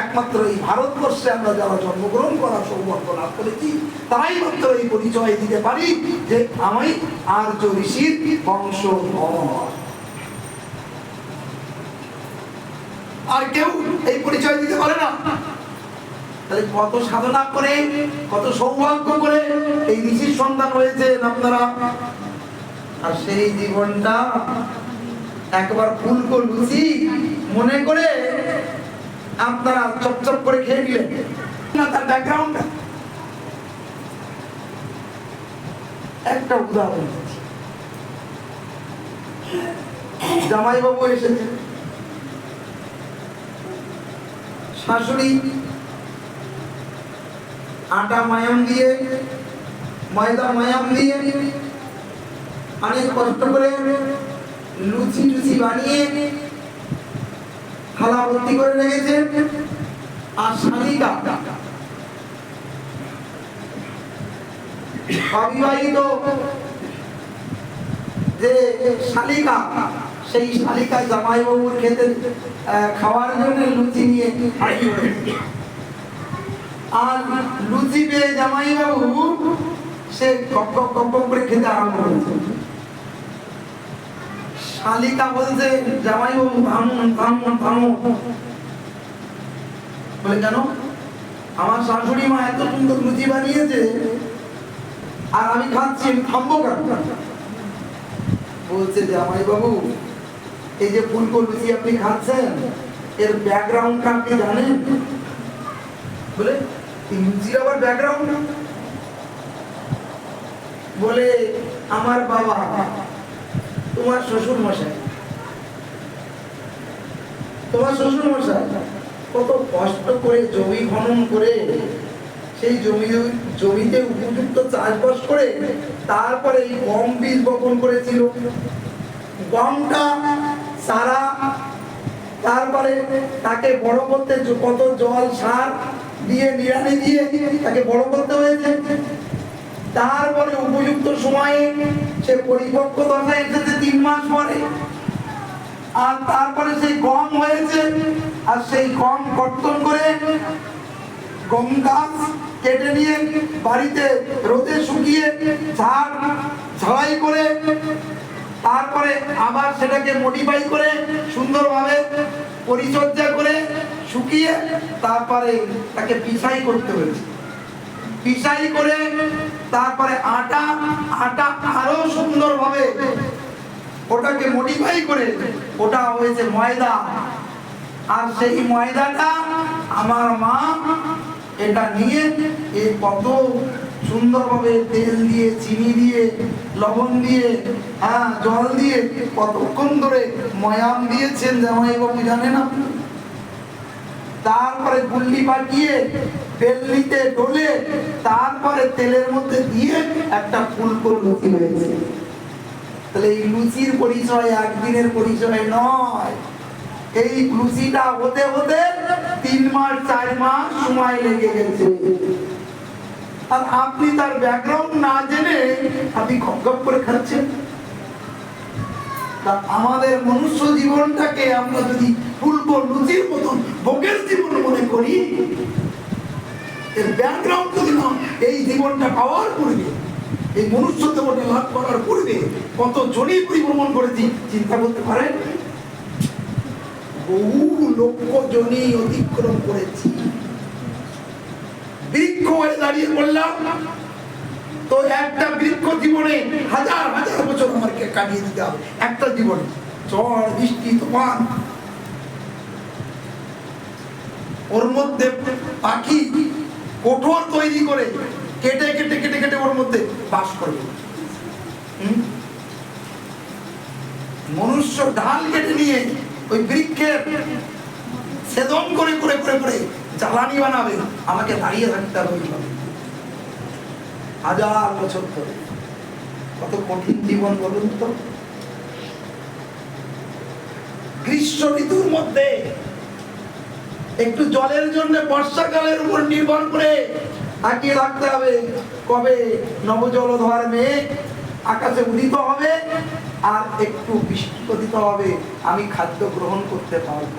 একমাত্র এই ভারতবর্ষে আমরা যারা জন্মগ্রহণ করার সৌভাগ্য লাভ করেছি, তারাই মাত্র এই পরিচয় দিতে পারি যে আমি আর্য ঋষির বংশধর আর কেউ এই পরিচয় দিতে পারে না। তাহলে কত সাধনা করে, কত সৌভাগ্য করে এই ঋষির সন্তান হয়েছেন আপনারা। আর সেই জীবনটা একবার ফুলকো লুচি মনে করে আপনারা চপচপ করে খেয়ে নিলেন। না, তার ব্যাকগ্রাউন্ড একটা উদাহরণ এসেছে শাশুড়ি আটা মায়াম দিয়ে, ময়দা মায়াম দিয়ে, অনেক কষ্ট করে লুচি টুচি বানিয়ে থালা ভর্তি করে রেখেছে আর শালিকা অবিবাহিত যে শালিকা সেই শালিকা জামাইবাবুর খেতে খাওয়ার জন্য লুচি নিয়ে আর লুচি পেয়ে জামাইবাবু সে কপ কপ কপ কপ করে খেতে আরম্ভ করেছে শালিকা বলছে জামাইবাবু থামুন থামুন থামুন বলে, কেন? আমার শাশুড়ি মা এত সুন্দর লুচি বানিয়েছে, আর আমি খাচ্ছি, আমি থামবো কেন? বলছে জামাইবাবু এই যে ফুলকো লুচি আপনি খাচ্ছেন, এর ব্যাকগ্রাউন্ডটা আপনি জানেন? বলে লুচির আবার ব্যাকগ্রাউন্ড বলে, আমার বাবা তোমার শ্বশুর মশাই। তোমার শ্বশুর মশাই কত কষ্ট করে জমি খনন করে, সেই জমি, জমিতে উপযুক্ত চাষবাস করে, তারপরে এই গম বীজ বপন করেছিল। গমটা সারা, তারপরে তাকে বড় করতে কত জল সার দিয়ে, নিড়ানি দিয়ে তাকে বড় করতে হয়েছে। তারপরে উপযুক্ত সময়ে সে পরিপক্ক দশায় এসেছে তিন মাস পরে। আর তারপরে সেই গম হয়েছে, আর সেই গম কর্তন করে গম গাছ কেটে নিয়ে বাড়িতে রোদে শুকিয়ে ঝাড়, ঝাড়াই করে তারপরে আবার সেটাকে মডিফাই করে সুন্দরভাবে পরিচর্যা করে শুকিয়ে তারপরে তাকে পিসাই করতে হয়েছে। পিসাই করে তারপরে আটা আটা আরও সুন্দরভাবে ওটাকে মডিফাই করে ওটা হয়েছে ময়দা। আর সেই ময়দাটা আমার মা এটা নিয়ে এই কত সুন্দরভাবে তেল দিয়ে, চিনি দিয়ে, লবণ দিয়ে হ্যাঁ জল দিয়ে কতক্ষণ ধরে ময়াম দিয়েছেন জামাইবাবু জানেন আপনি? তারপরে গুল্লি পাঠিয়ে বেলনিতে ডলে তারপরে তেলের মধ্যে দিয়ে একটা ফুলকো লুচি হয়েছে তাহলে এই লুচির পরিচয় একদিনের পরিচয় নয়। এই লুচিটা হতে হতে তিন মাস, চার মাস সময় লেগে গেছে। আর আপনি তার ব্যাকগ্রাউন্ড না জেনে আপনি খপ করে খাচ্ছেন। তা আমাদের মনুষ্য জীবনটাকে আমরা যদি ফুলকো লুচির মতন মনে করি, এর ব্যাকগ্রাউন্ড যদি না এই জীবনটা পাওয়ার পূর্বে, এই মনুষ্য জীবনটা লাভ করার পূর্বে কত জনই পরিভ্রমণ করেছি, চিন্তা করতে পারেন? বহু লক্ষ জনই অতিক্রম করেছি। বৃক্ষ হয়ে দাঁড়িয়ে বললাম, তো একটা বৃক্ষ জীবনে হাজার হাজার বছর আমাকে কাটিয়ে দিতে হবে, একটা জীবনে। ঝড়, বৃষ্টি, তুফান ওর মধ্যে পাখি কঠোর তৈরি করে কেটে কেটে কেটে কেটে ওর মধ্যে বাস করবে। মনুষ্য ডাল কেটে নিয়ে ওই বৃক্ষের ছেদন করে করে করে করে জ্বালানি বানাবে। আমাকে দাঁড়িয়ে থাকতে হবে হাজার বছর ধরে। কত কঠিন জীবন বলুন তো। গ্রীষ্ম ঋতুর মধ্যে একটু জলের জন্য বর্ষাকালের উপর নির্ভর করে তাকিয়ে রাখতে হবে। কবে নবজলধর মেঘ আকাশে উদিত হবে আর একটু বৃষ্টি পতিত হবে, আমি খাদ্য গ্রহণ করতে পারব।